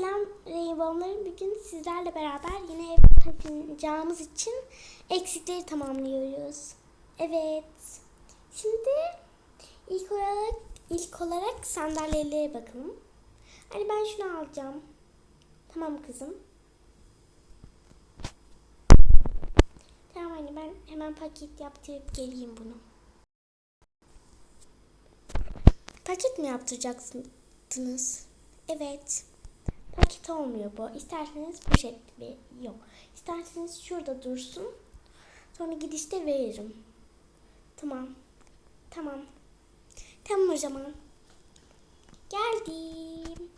Selam Rainbow'ların bugün sizlerle beraber yine ev taşınacağımız için eksikleri tamamlıyoruz. Evet. Şimdi ilk olarak ilk olarak sandalyelere bakalım. Hani ben şunu alacağım. Tamam kızım. Tamam anne ben hemen paket yaptırıp geleyim bunu. Paket mi yaptıracaksınız? Evet. Paket olmuyor bu. İsterseniz poşet mi? Yok. İsterseniz şurada dursun. Sonra gidişte veririm. Tamam. Tamam. Tamam o zaman. Geldim.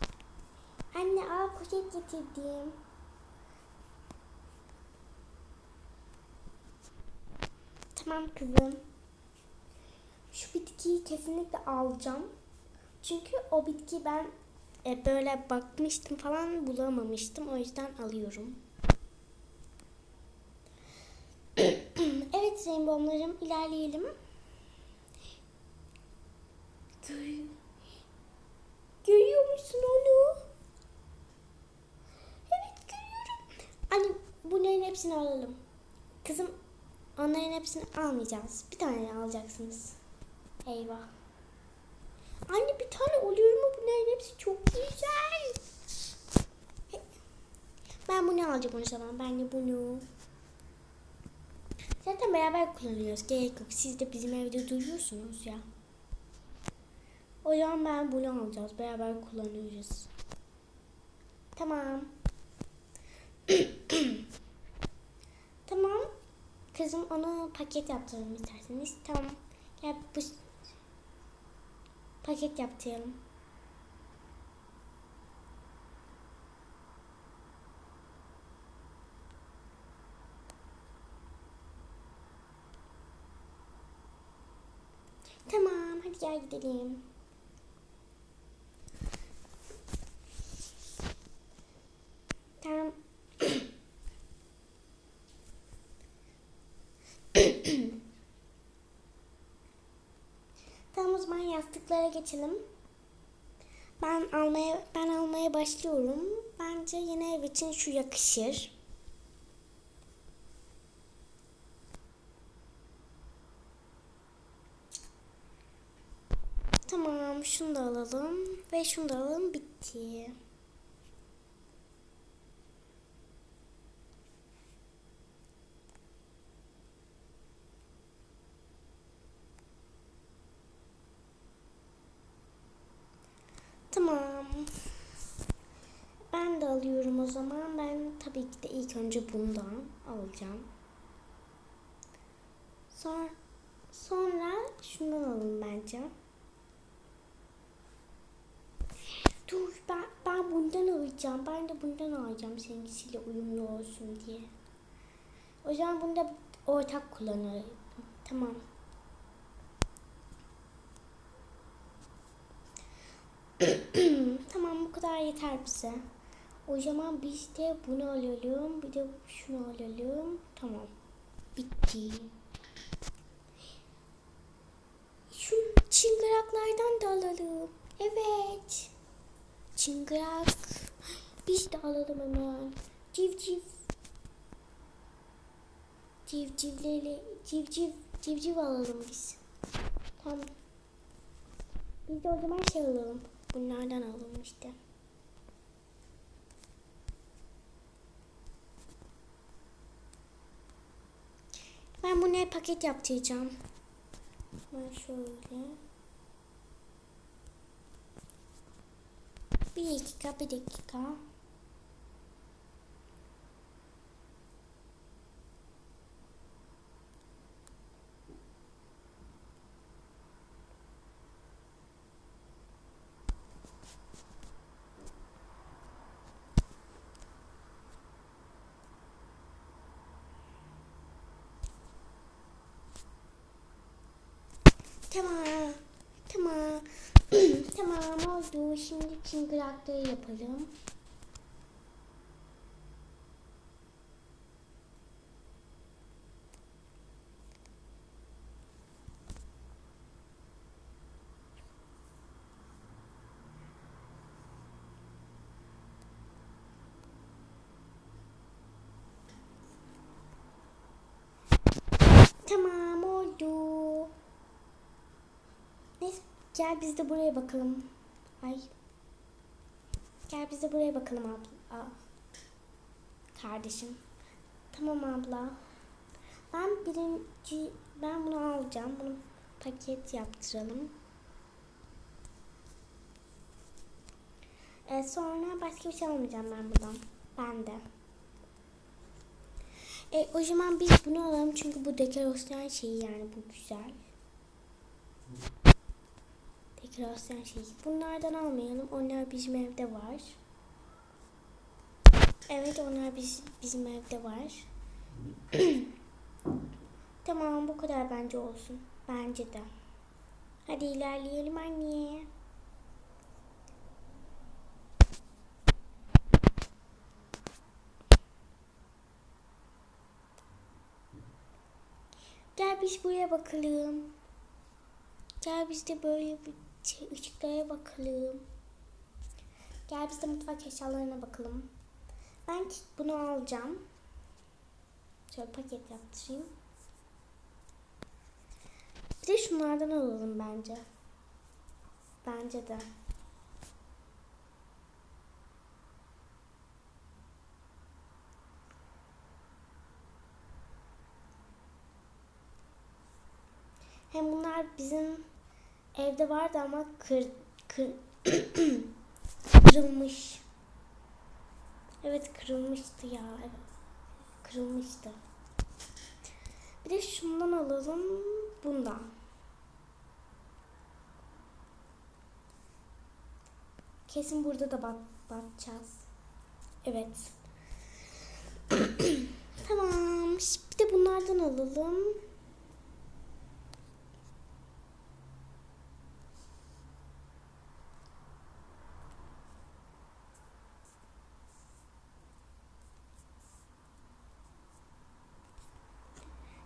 Anne al poşet getirdim. Tamam kızım. Şu bitkiyi kesinlikle alacağım. Çünkü o bitki ben e, böyle bakmıştım falan bulamamıştım. O yüzden alıyorum. evet rainbowlarım ilerleyelim. Görüyor, görüyor musun onu? Evet görüyorum. Anne bunların hepsini alalım. Kızım onların hepsini almayacağız. Bir tane alacaksınız. Eyvah. Anne bir tane oluyor mu? Bunların hepsi çok güzel. Ben bunu alacağım o zaman. Ben de bunu. Zaten beraber kullanıyoruz. Gerek yok. Siz de bizim evde duyuyorsunuz ya. O zaman ben bunu alacağız. Beraber kullanıyoruz. Tamam. tamam. Kızım onu paket yaptıralım isterseniz. Tamam. Gel bu paket yaptıralım. Tamam, hadi gel gidelim. Tamam. Tamam o zaman yastıklara geçelim. Ben almaya ben almaya başlıyorum. Bence yeni ev için şu yakışır. Tamam, şunu da alalım ve şunu da alalım. Bitti. Tamam. Ben de alıyorum o zaman. Ben tabii ki de ilk önce bundan alacağım. Sonra sonra şundan alalım bence. Dur ben, ben bundan alacağım. Ben de bundan alacağım seninkisiyle uyumlu olsun diye. O zaman bunu da ortak kullanırım. Tamam. tamam bu kadar yeter bize. O zaman biz de bunu alalım. Bir de şunu alalım. Tamam. Bitti. Şu çıngıraklardan da alalım. Evet. Çıngırak. Biz de alalım hemen. Civciv. Civcivleri, civciv, civciv alalım biz. Tamam. Biz de o zaman şey alalım. Bunlardan alalım işte. Ben bunu paket yaptıracağım. Ben şöyle. Bir dakika, bir dakika. Tamam. Tamam. tamam oldu. Şimdi çıngırakları yapalım. Gel biz de buraya bakalım. Ay. Gel biz de buraya bakalım abla. Kardeşim. Tamam abla. Ben birinci ben bunu alacağım. Bunu paket yaptıralım. Ee, sonra başka bir şey almayacağım ben buradan. Ben de. E, o zaman biz bunu alalım çünkü bu dekorasyon şeyi yani bu güzel. Dekorasyon şeyi. Bunlardan almayalım. Onlar bizim evde var. Evet onlar biz, bizim evde var. tamam bu kadar bence olsun. Bence de. Hadi ilerleyelim anne. Gel biz buraya bakalım. Gel biz de böyle bir şey, ışıklara bakalım. Gel biz de mutfak eşyalarına bakalım. Ben bunu alacağım. Şöyle paket yaptırayım. Bir de şunlardan alalım bence. Bence de. Hem bunlar bizim evde vardı ama kır, kır kırılmış. Evet kırılmıştı ya. Evet. Kırılmıştı. Bir de şundan alalım. Bundan. Kesin burada da bat, batacağız. Evet. tamam. Bir de bunlardan alalım.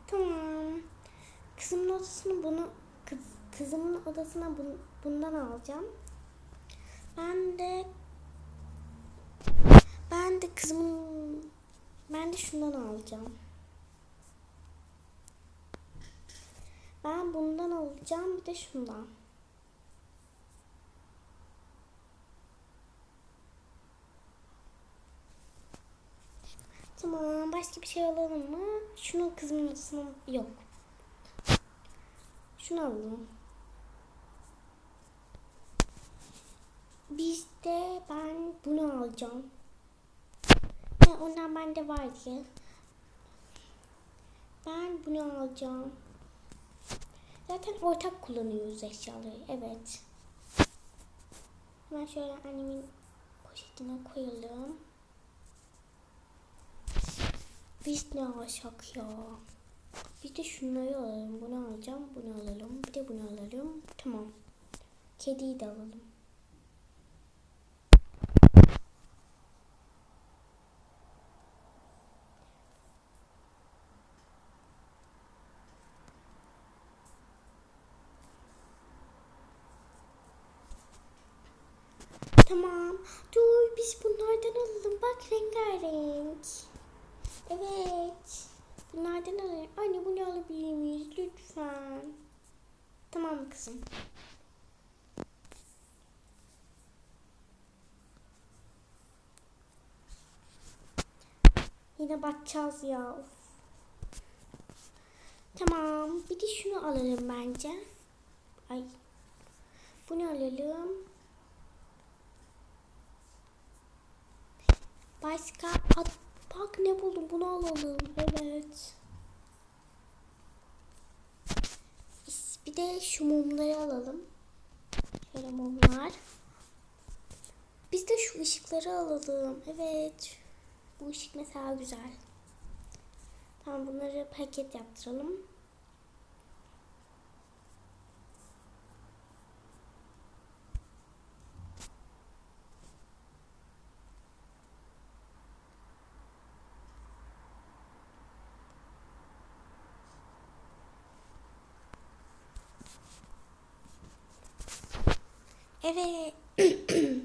Tamam. Kızımın odasını bunu kız, kızımın odasına bun, bundan alacağım. Ben de ben de kızımın ben de şundan alacağım. Ben bundan alacağım bir de şundan. Tamam başka bir şey alalım mı? Şunu kızımın odasına yok. Şunu alalım. Biz de ben bunu alacağım. Ha, ondan bende var ki. Ben bunu alacağım. Zaten ortak kullanıyoruz eşyaları. Evet. Hemen şöyle annemin poşetine koyalım. Biz ne alsak ya? Bir de şunları alalım. Bunu alacağım. Bunu alalım. Bir de bunu alalım. Tamam. Kediyi de alalım. Tamam. Dur biz bunlardan alalım. Bak rengarenk. Evet. Bunlardan alalım. Anne Tamam kızım. Yine bakacağız ya. Of. Tamam. Bir de şunu alalım bence. Ay. Bunu alalım. Başka at, bak ne buldum bunu alalım. Evet. De şu mumları alalım. Şöyle mumlar. Biz de şu ışıkları alalım. Evet. Bu ışık mesela güzel. Tamam bunları paket yaptıralım. Evet. evet.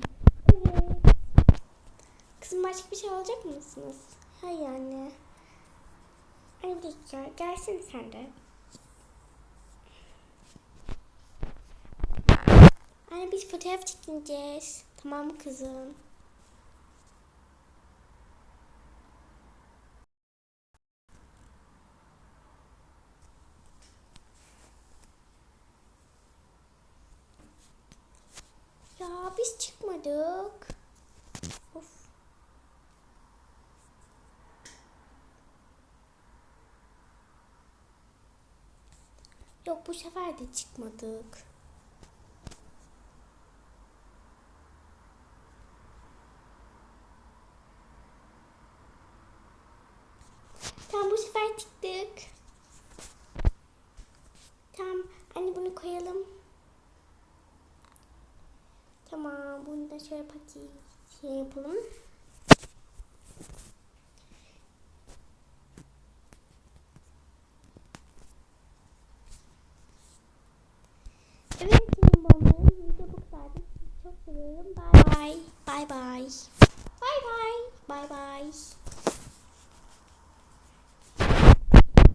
Kızım başka bir şey alacak mısınız? Hayır anne. Anne dakika. Gelsene sen de. Anne biz fotoğraf çekineceğiz. Tamam mı kızım? Ya biz çıkmadık. Of. Yok bu sefer de çıkmadık. Tamam bu sefer çıktık. Tamam anne bunu koyalım. Tamam bunu da şöyle paket yapalım. Evet benim video bu kadardı. Sizi çok seviyorum. Bye bye. Bye bye. Bye bye. Bye bye.